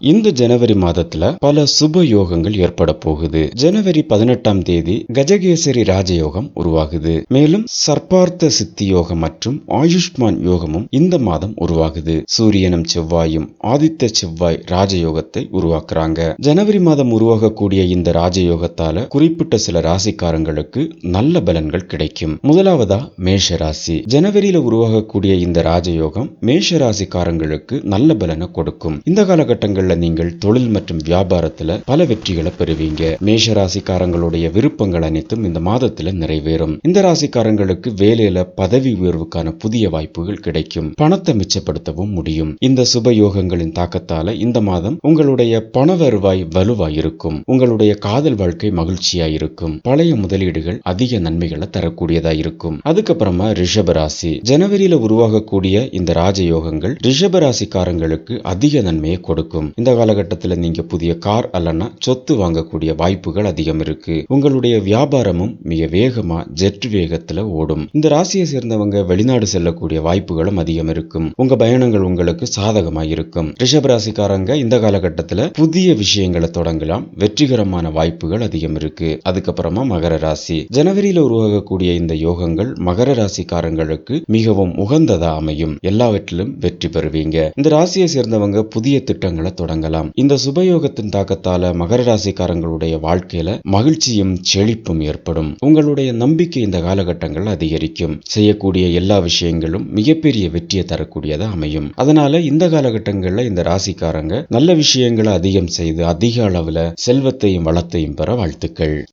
இந்த ஜனவரி மாதத்துல பல சுப யோகங்கள் ஏற்பட போகுது. ஜனவரி பதினெட்டாம் தேதி கஜகேசரி ராஜயோகம் உருவாகுது. மேலும் சர்பார்த்த சித்தி யோகம் மற்றும் ஆயுஷ்மான் யோகமும் இந்த மாதம் உருவாகுது. சூரியனும் செவ்வாயும் ஆதித்த செவ்வாய் ராஜயோகத்தை உருவாக்குறாங்க. ஜனவரி மாதம் உருவாகக்கூடிய இந்த ராஜயோகத்தால குறிப்பிட்ட சில ராசிக்காரங்களுக்கு நல்ல பலன்கள் கிடைக்கும். முதலாவதா மேஷ ராசி. ஜனவரியில உருவாகக்கூடிய இந்த ராஜயோகம் மேஷ ராசிக்காரங்களுக்கு நல்ல பலனை கொடுக்கும். இந்த காலகட்டங்கள் நாட்கள்ல நீங்கள் தொழில் மற்றும் வியாபாரத்துல பல வெற்றிகளை பெறுவீங்க. மேஷ ராசிக்காரங்களுடைய விருப்பங்கள் அனைத்தும் இந்த மாதத்துல நிறைவேறும். இந்த ராசிக்காரங்களுக்கு வேலையில பதவி உயர்வுக்கான புதிய வாய்ப்புகள் கிடைக்கும். பணத்தை மிச்சப்படுத்தவும் முடியும். இந்த சுப யோகங்களின் தாக்கத்தால இந்த மாதம் உங்களுடைய பண வருவாய் வலுவாய் இருக்கும் உங்களுடைய காதல் வாழ்க்கை மகிழ்ச்சியா இருக்கும் பழைய முதலீடுகள் அதிக நன்மைகளை தரக்கூடியதா இருக்கும் அதுக்கப்புறமா ரிஷப ராசி. ஜனவரியில உருவாகக்கூடிய இந்த ராஜயோகங்கள் ரிஷப ராசிக்காரங்களுக்கு அதிக நன்மையை கொடுக்கும். இந்த காலகட்டத்தில் நீங்க புதிய கார் அல்லனா சொத்து வாங்கக்கூடிய வாய்ப்புகள் அதிகம் இருக்கு. உங்களுடைய வியாபாரமும் மிக வேகமா ஜெட் வேகத்துல ஓடும். இந்த ராசியை சேர்ந்தவங்க வெளிநாடு செல்லக்கூடிய வாய்ப்புகளும் அதிகம் இருக்கும். உங்க பயணங்கள் உங்களுக்கு சாதகமாயிருக்கும் இருக்கும். ராசிக்காரங்க இந்த காலகட்டத்தில் புதிய விஷயங்களை தொடங்கலாம். வெற்றிகரமான வாய்ப்புகள் அதிகம் இருக்கு. அதுக்கப்புறமா மகர ராசி. ஜனவரியில உருவாகக்கூடிய இந்த யோகங்கள் மகர ராசிக்காரங்களுக்கு மிகவும் உகந்ததா அமையும். எல்லாவற்றிலும் வெற்றி பெறுவீங்க. இந்த ராசியை சேர்ந்தவங்க புதிய திட்டங்களை தொடங்கலாம். இந்த சுபயோகத்தின் தாக்கத்தால மகர ராசிக்காரங்களுடைய வாழ்க்கையில மகிழ்ச்சியும் செழிப்பும் ஏற்படும். உங்களுடைய நம்பிக்கை இந்த காலகட்டங்கள் அதிகரிக்கும். செய்யக்கூடிய எல்லா விஷயங்களும் மிகப்பெரிய வெற்றியை தரக்கூடியதா அமையும். அதனால இந்த காலகட்டங்கள்ல இந்த ராசிக்காரங்க நல்ல விஷயங்களை அதிகம் செய்து அதிக அளவுல செல்வத்தையும் வளத்தையும் பெற வாழ்த்துக்கள்.